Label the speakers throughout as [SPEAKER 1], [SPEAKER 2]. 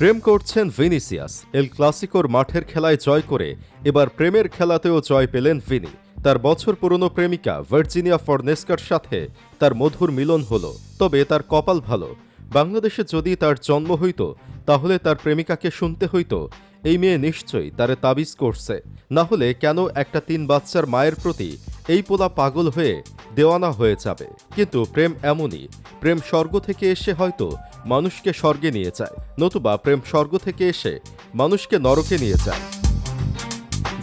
[SPEAKER 1] প্রেম করছেন ভিনিসিয়াস। এল ক্লাসিকোর মাঠের খেলায় জয় করে এবার প্রেমের খেলাতেও জয় পেলেন ভিনি। তার বছর পুরনো প্রেমিকা ভার্জিনিয়া ফর্নেস্কার সাথে তার মধুর মিলন হলো, তবে তার কপাল ভালো। বাংলাদেশে যদি তার জন্ম হইত, তাহলে তার প্রেমিকাকে শুনতে হইত, এই মেয়ে নিশ্চয়ই তারে তাবিজ করছে। না হলে কেন একটা তিন বাচ্চার মায়ের প্রতি এই পোলা পাগল হয়ে দেওয়ানা হয়ে যাবে? কিন্তু প্রেম এমনই, প্রেম স্বর্গ থেকে এসে হয়তো মানুষকে স্বর্গে নিয়ে যায়, নতুবা প্রেম স্বর্গ থেকে এসে মানুষকে নরকে নিয়ে যায়।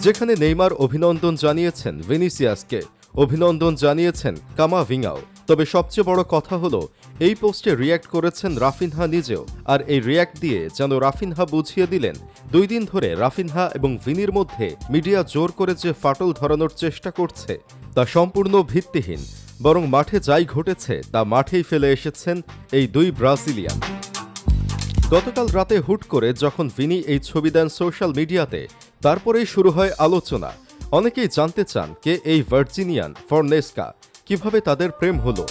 [SPEAKER 1] যেখানে নেইমার অভিনন্দন জানিয়েছেন ভিনিসিয়াসকে, অভিনন্দন জানিয়েছেন কামা ভিঙাও। তবে সবচেয়ে বড় কথা হলো, এই পোস্টে রিয়্যাক্ট করেছেন রাফিনহা নিজেও, আর এই রিয়্যাক্ট দিয়ে যেন রাফিনহা বুঝিয়ে দিলেন, দুই দিন ধরে রাফিনহা এবং ভিনির মধ্যে মিডিয়া জোর করে যে ফাটল ধরানোর চেষ্টা করছে, তা সম্পূর্ণ ভিত্তিহীন। বরং মাঠে যাই ঘটেছে, তা মাঠেই ফেলে এসেছেন এই দুই ব্রাজিলিয়ান। গতকাল রাতে হুট করে যখন ভিনি এই ছবি দেন সোশ্যাল মিডিয়াতে, তারপরেই শুরু হয় আলোচনা। অনেকেই জানতে চান কে এই ভার্জিনিয়ান ফর্নেস্কা, কীভাবে তাদের প্রেম হলো।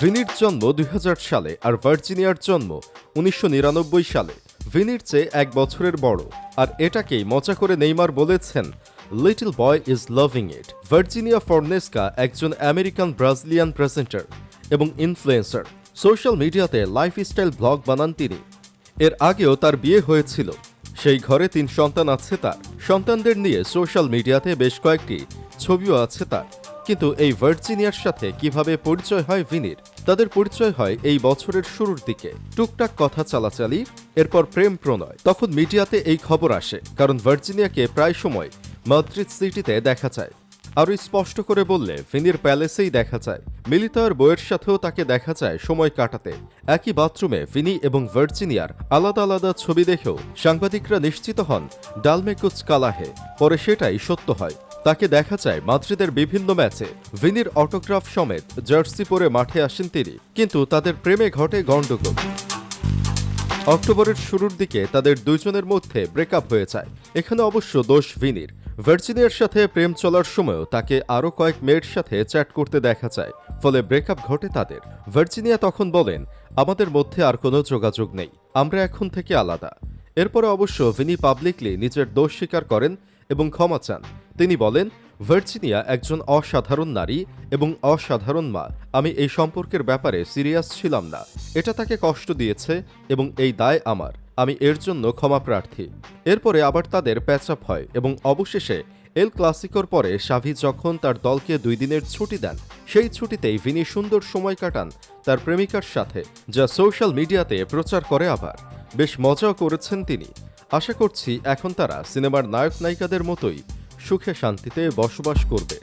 [SPEAKER 1] ভিনির জন্ম দুই হাজার সালে আর ভার্জিনিয়ার জন্ম উনিশশো নিরানব্বই সালে। ভিনির চেয়ে এক বছরের বড়। আর এটাকেই মজা করে নেইমার বলেছেন little boy is loving it Virginia Fonseca একজন আমেরিকান ব্রাজিলিয়ান প্রেজেন্টার এবং ইনফ্লুয়েন্সার সোশ্যাল মিডিয়াতে লাইফস্টাইল ব্লগ বানান তিনি। এর আগেও তার বিয়ে হয়েছিল। সেই ঘরে তিন সন্তান আছে তার। সন্তানদের নিয়ে সোশ্যাল মিডিয়াতে বেশ কয়েকটি ছবিও আছে তার। কিন্তু এই ভার্জিনিয়ার সাথে কীভাবে পরিচয় হয় ভিনির? তাদের পরিচয় হয় এই বছরের শুরুর দিকে। টুকটাক কথা চালাচালি, এরপর প্রেম প্রণয়। তখন মিডিয়াতে এই খবর আসে, কারণ ভার্জিনিয়াকে প্রায় সময় মাদ্রিদ সিটিতে দেখা যায় আরও স্পষ্ট করে বললে ভিনির প্যালেসেই দেখা যায় মিলিতয়ের বইয়ের সাথেও তাকে দেখা যায় সময় কাটাতে। একই বাথরুমে ভিনি এবং ভার্জিনিয়ার আলাদা আলাদা ছবি দেখেও সাংবাদিকরা নিশ্চিত হন, ডালমেকুচ কালাহে। পরে সেটাই সত্য হয়। তাকে দেখা যায় মাদ্রিদের বিভিন্ন ম্যাচে। ভিনির অটোগ্রাফ সমেত জার্সি পরে মাঠে আসেন তিনি, কিন্তু তাদের প্রেমে ঘটে গণ্ডগোল। অক্টোবরের শুরুর দিকে তাদের দুইজনের মধ্যে ব্রেকআপ হয়ে যায়। এখানে অবশ্য দোষ ভিনির ভার্জিনিয়ার সাথে প্রেম চলার সময়ও তাকে আরও কয়েক মেয়ের সাথে চ্যাট করতে দেখা যায়, ফলে ব্রেকআপ ঘটে তাদের। ভার্জিনিয়া তখন বলেন, আমাদের মধ্যে আর কোনো যোগাযোগ নেই, আমরা এখন থেকে আলাদা। এরপরে অবশ্য ভিনি পাবলিকলি নিজের দোষ স্বীকার করেন এবং ক্ষমা চান। তিনি বলেন, ভার্জিনিয়া একজন অসাধারণ নারী এবং অসাধারণ মা। আমি এই সম্পর্কের ব্যাপারে সিরিয়াস ছিলাম না। এটা তাকে কষ্ট দিয়েছে এবং এই দায় আমার। আমি এর জন্য ক্ষমা প্রার্থী। এরপরে আবার তাদের প্যাচআপ হয় এবং অবশেষে এল ক্লাসিকোর পরে সাভি যখন তার দলকে দুই দিনের ছুটি দেন, সেই ছুটিতেই ভিনি সুন্দর সময় কাটান তার প্রেমিকার সাথে, যা সোশ্যাল মিডিয়াতে প্রচার করে আবার। বেশ মজাও করেছেন তিনি। আশা করছি এখন তারা সিনেমার নায়ক নায়িকাদের মতোই সুখে শান্তিতে বসবাস করবে।